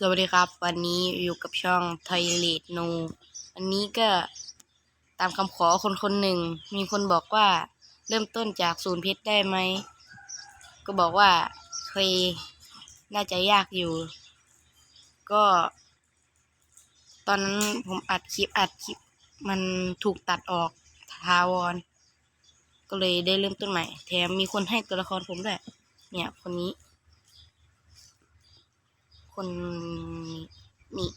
สวัสดีครับ วันนี้อยู่กับช่องไทยเลดโนอันนี้ก็ตามคำขอคนคนหนึ่ง มีคนบอกว่าเริ่มต้นจากศูนย์เพชรได้ไหม ก็บอกว่าเคยน่าจะยากอยู่ ก็ ตอนนั้นผมอัดคลิปอัดคลิป มันถูกตัดออกทาวรก็เลยได้เริ่มต้นใหม่ แถมมีคนให้ตัวละครผมด้วย เนี่ยคนนี้ คนนี้นี่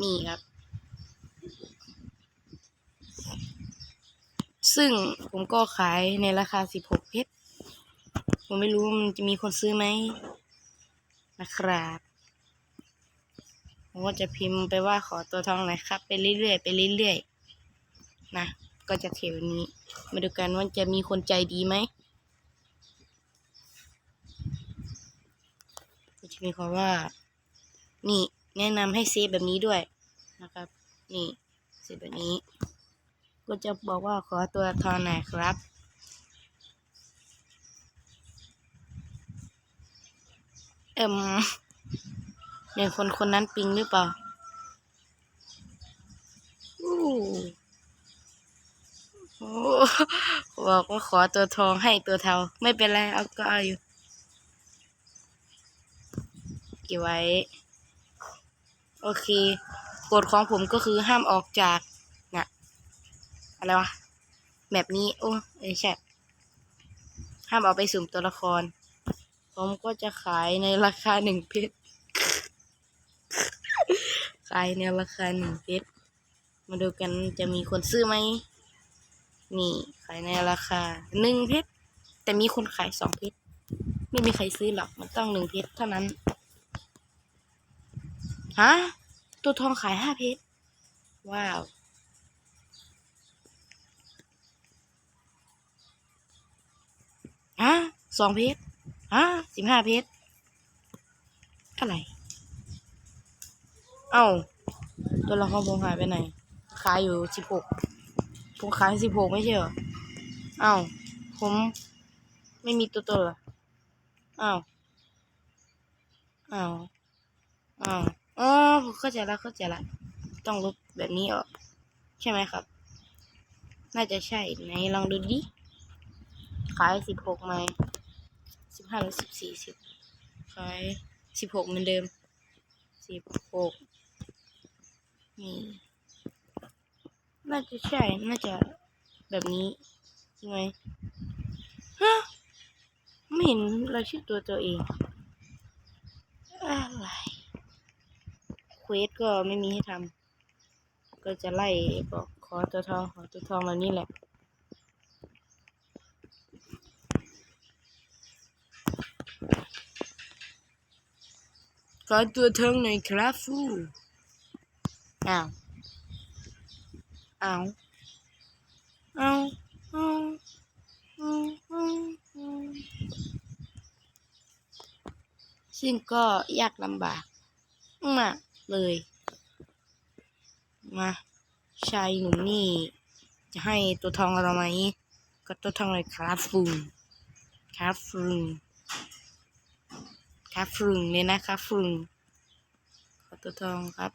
นี่ครับ ซึ่งผมก็ขายในราคาสิบหกเพชร ผมไม่รู้มันจะมีคนซื้อไหมนะครับผมก็จะพิมพ์ไปว่าขอตัวทองหน่อยครับ ไปเรื่อยๆไปเรื่อยๆนะ ก็จะเทวนี้ มาดูกันว่าจะมีคนใจดีไหม ก็จะ มีความว่า นี่แนะนำให้เซฟแบบนี้ด้วยนะครับ นี่เซฟแบบนี้ ก็จะบอกว่าขอตัวทอนหน่อยครับเอ็มเนี่ยคนคนนั้นปิงหรือเปล่าอู้โอ้บอกว่าขอตัวทองให้ตัวเทา ไม่เป็นไร เอาก็เอาอยู่ เก็บไว้ โอเคกฎของผมก็คือห้ามออกจากน่ะอะไรวะแบบนี้ โอ้ไม่ใช่ห้ามเอาไปสุ่มตัวละคร ผมก็จะขายในราคาหนึ่งเพชรขายในราคาหนึ่งเพชรมาดูกันจะมีคนซื้อไหมนี่ขายในราคาหนึ่งเพชรแต่มีคนขายสองเพชรไม่มีใครซื้อหรอกมันต้องหนึ่งเพชรเท่านั้น ฮะ ตัวทองขายห้าเพชร ว้าว ฮะสองเพชร ฮะสิบห้าเพชร อะไร เอ้า ตัวละครผมหายไปไหน ขายอยู่สิบหกผมขายสิบหกไม่ใช่เหรอ เอ้า ผมไม่มีตัวตนเหรอเอ้าเอ้าเอ้า อ๋อผมเข้าใจแล้วเข้าใจละต้องลบแบบนี้ออก ใช่ไหมครับ น่าจะใช่ไหนลองดูดิขายสิบหกไหมสิบห้าหรือสิบสี่สิบขายสิบหกเหมือนเดิมสิบหกนี่น่าจะใช่ น่าจะแบบนี้ใช่ไหมฮะไม่เห็นเราชื่อตัวตัวเองอะไร ควสก็ไม่มีให้ทำก็จะไล่บอกขอตัวทองขอตัวทองเหล่านี้แหละขอตัวทองหน่อยครับฟูอ้าวอ้าวอ้าวอ้าวอ้าวอ้าวซึ่งก็ยากลำบากมาก เลย มาชายหนุ่มนี่ จะให้ตัวทองเราไหมก็ตัวทองเลยครับฟูครับฟูครับฟูเนี่ยนะครับฟูขอตัวทองครับ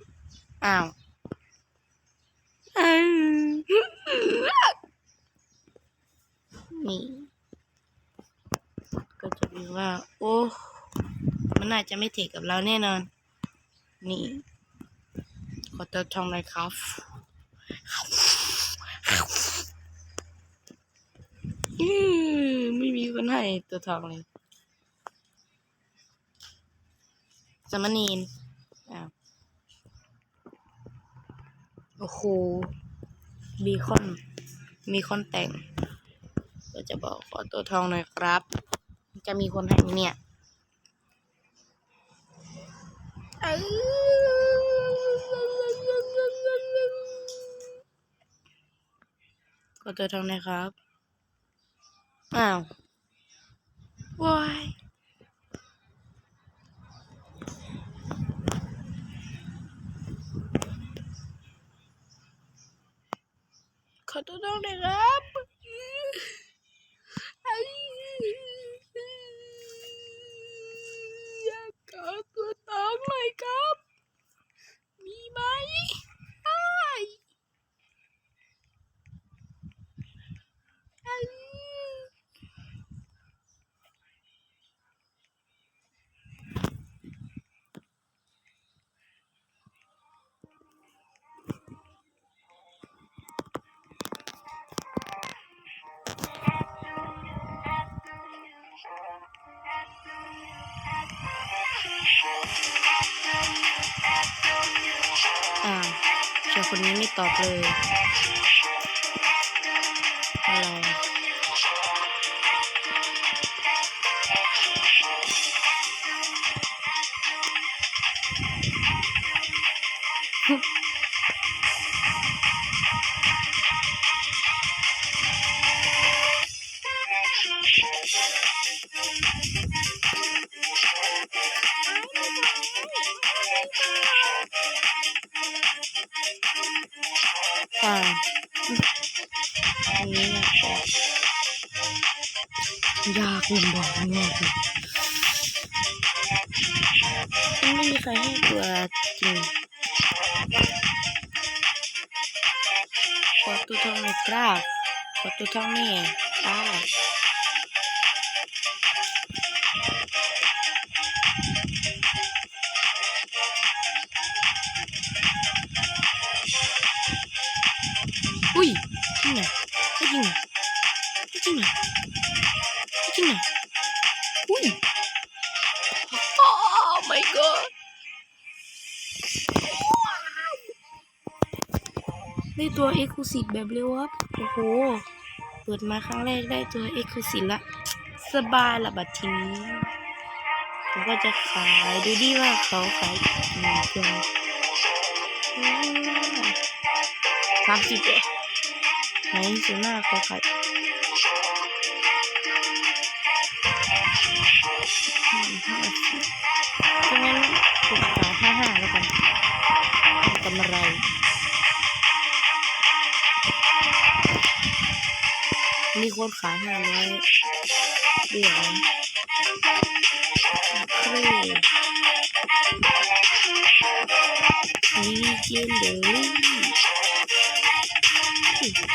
อ้าวนี่ก็จะมีว่า โอ้มันน่าจะไม่เทคกับเราแน่นอน นี่ ขอตัวทองหน่อยครับ ไม่มีคนให้ตัวทองเลยสมณีนอ้าวโอ้โหบีคอน มีคอนแต่ง ก็จะบอกขอตัวทองหน่อยครับ จะมีคนให้เนี่ย เอ้ยขอตัวทองหนครับ อ้าววายขอตัวทองหน่อยครับ อ่าเจอคนนี้ไม่ตอบเลย อ่าอันนี้อยากบยากลำบากมากเลยไม่มีใครให้ตัวจริงขอตัวทองหน่อยครับขอตัวทองนี่ได้อุ้ย ริงเหรออุ้ยโอ้ my god ได้ตัว e x c l u s i v e แบบเร็วครับโอ้โห เปิดมาครั้งแรกได้ตัว e x c l u s i v e ละ สบายละบัดทีนี้ผมก็จะขายดูดิว่าเขาขายกี่เครื่องสามสิบเอ็ดไหนส่วนหน้าเขาขาย เพราะงั้นผมขายห้าห้าแล้วกันกำไรมีคนขายห้าร้อยเดี๋ยวเครมีเจนเดอรี่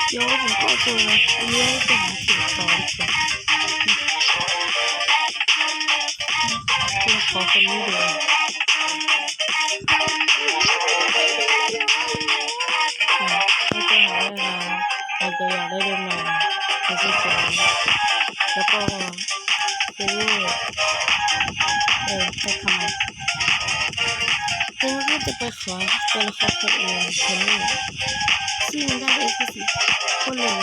เดี๋ยผมก็ตัวเลี้ยงไปหาเสียตอดีกว่ ขอคนนี้ดียวเราจะหาเวลาเราจะอยากได้เดินมาในที่สวนแล้วก็ซื้อเออไปทำไมผมก็จะไปขอตัวละครคนอื่นคนนี้ซึ่งได้เอ็กซ์สิคนหนึ่ง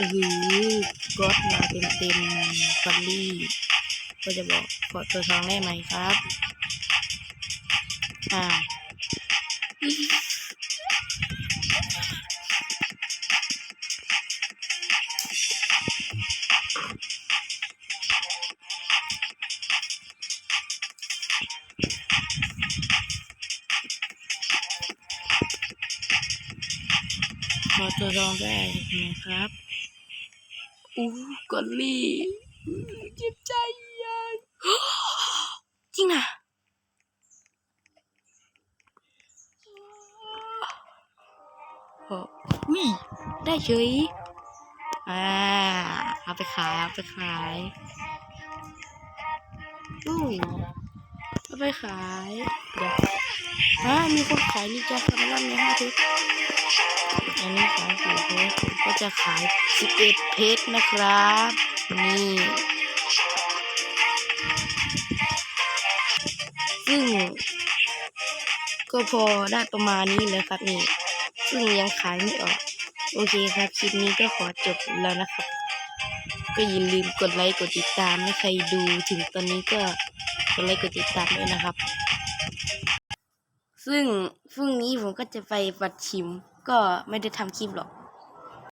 โอ้โหก็อดมาเต็มเต็มฟันลี่ก็จะบอกขอตัวทองได้ไหมครับ อ่าขอตัวรองได้ไหมครับ อู้กอลลี่อื้อเจ็บใจยังจริงนะโอ้วิได้เฉยอ่าเอาไปขายเอาไปขายอู้เอาไปขายเดี๋ยวอ่ามีคนขายนี่จ้าคาร์ลอนในห้าเพชร อันนี้ขายสี่เพชรผมก็จะขายสิบเอ็ดเพชรนะครับ นี่ ซึ่ง ก็พอได้ประมาณนี้เลยครับนี่ ซึ่งยังขายไม่ออก โอเคครับ คลิปนี้ก็ขอจบแล้วนะครับ ก็อย่าลืมกดไลค์ กดติดตามให้ใครดูถึงตอนนี้ก็กดไลค์กดติดตามด้วยนะครับ ซึ่งพรุ่งนี้ผมก็จะไปปัดชิมก็ไม่ได้ทำคลิปหรอก